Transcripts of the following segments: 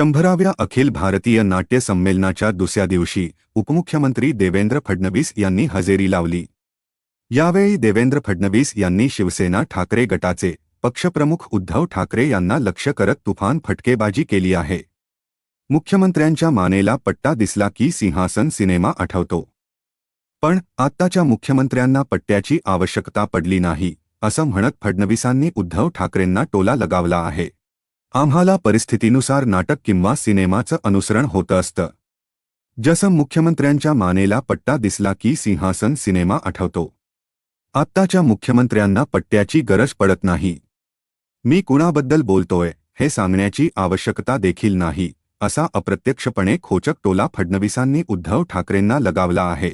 शंभराव्या अखिल भारतीय नाट्य संमेलनाच्या दुसऱ्या दिवशी उपमुख्यमंत्री देवेंद्र फडणवीस यांनी हजेरी लावली. यावेळी देवेंद्र फडणवीस यांनी शिवसेना ठाकरे गटाचे पक्षप्रमुख उद्धव ठाकरे यांना लक्ष्य करत तुफान फटकेबाजी केली आहे. मुख्यमंत्र्यांच्या मानेला पट्टा दिसला की सिंहासन सिनेमा आठवतो. पण आत्ताच्या मुख्यमंत्र्यांना पट्ट्याची आवश्यकता पडली नाही असं म्हणत फडणवीसांनी उद्धव ठाकरेंना टोला लगावला आहे. आम्हाला परिस्थितीनुसार नाटक किंवा सिनेमाचं अनुसरण होतं असतं. जसं मुख्यमंत्र्यांच्या मानेला पट्टा दिसला की सिंहासन सिनेमा आठवतो. आत्ताच्या मुख्यमंत्र्यांना पट्ट्याची गरज पडत नाही. मी कुणाबद्दल बोलतोय हे सांगण्याची आवश्यकता देखील नाही असा अप्रत्यक्षपणे खोचक टोला फडणवीसांनी उद्धव ठाकरेंना लगावला आहे.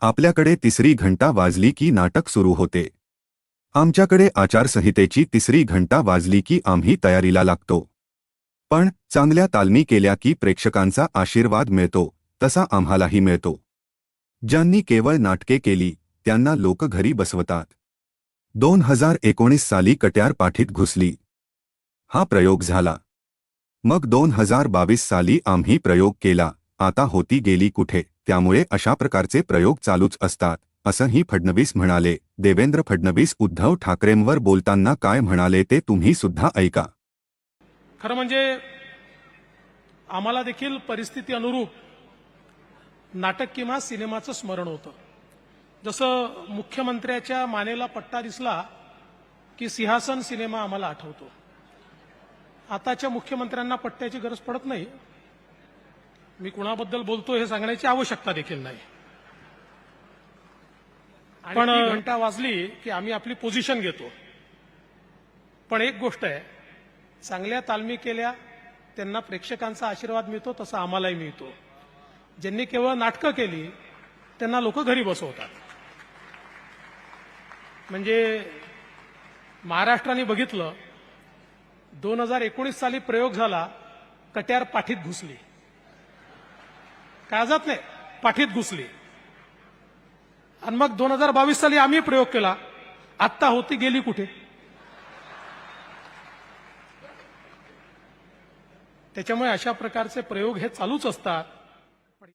आपल्याकडे तिसरी घंटा वाजली की नाटक सुरू होते. आमच्याकडे आचारसंहितेची तिसरी घंटा वाजली की आम्ही तयारीला लागतो. पण चांगल्या तालमी केल्या की प्रेक्षकांचा आशीर्वाद मिळतो तसा आम्हालाही मिळतो. ज्यांनी केवळ नाटके केली त्यांना लोक घरी बसवतात. दोन हजार एकोणीस साली कट्यार पाठीत घुसली. हा प्रयोग झाला. मग दोन हजार बावीस साली आम्ही प्रयोग केला आता होती गेली कुठे त्यामुळे अशा प्रकारचे प्रयोग चालूच असतात. असंही फडणवीस म्हणाले. देवेंद्र फडणवीस उद्धव ठाकरेंवर बोलताना काय म्हणाले ते तुम्ही सुद्धा ऐका. खरं म्हणजे आम्हाला देखील परिस्थिती अनुरूप नाटक किंवा सिनेमाचं स्मरण होतं. जसं मुख्यमंत्र्याच्या मानेला पट्टा दिसला की सिंहासन सिनेमा आम्हाला आठवतो. आताच्या मुख्यमंत्र्यांना पट्ट्याची गरज पडत नाही. मी कुणाबद्दल बोलतो हे सांगण्याची आवश्यकता देखील नाही. पण घंटा वाजली की आम्ही आपली पोझिशन घेतो. पण एक गोष्ट आहे चांगल्या तालमी केल्या त्यांना प्रेक्षकांचा आशीर्वाद मिळतो तसा आम्हालाही मिळतो. ज्यांनी केवळ नाटकं केली त्यांना लोक घरी बसवतात. म्हणजे महाराष्ट्राने बघितलं दोन हजार एकोणीस साली प्रयोग झाला कट्यार पाठीत घुसली. काळजात नाही पाठीत घुसली. आणि मग दोन हजार बावीस साली आम्ही प्रयोग केला. आत्ता होती गेली कुठे? त्याच्यामुळे अशा प्रकारचे प्रयोग हे चालूच असतात.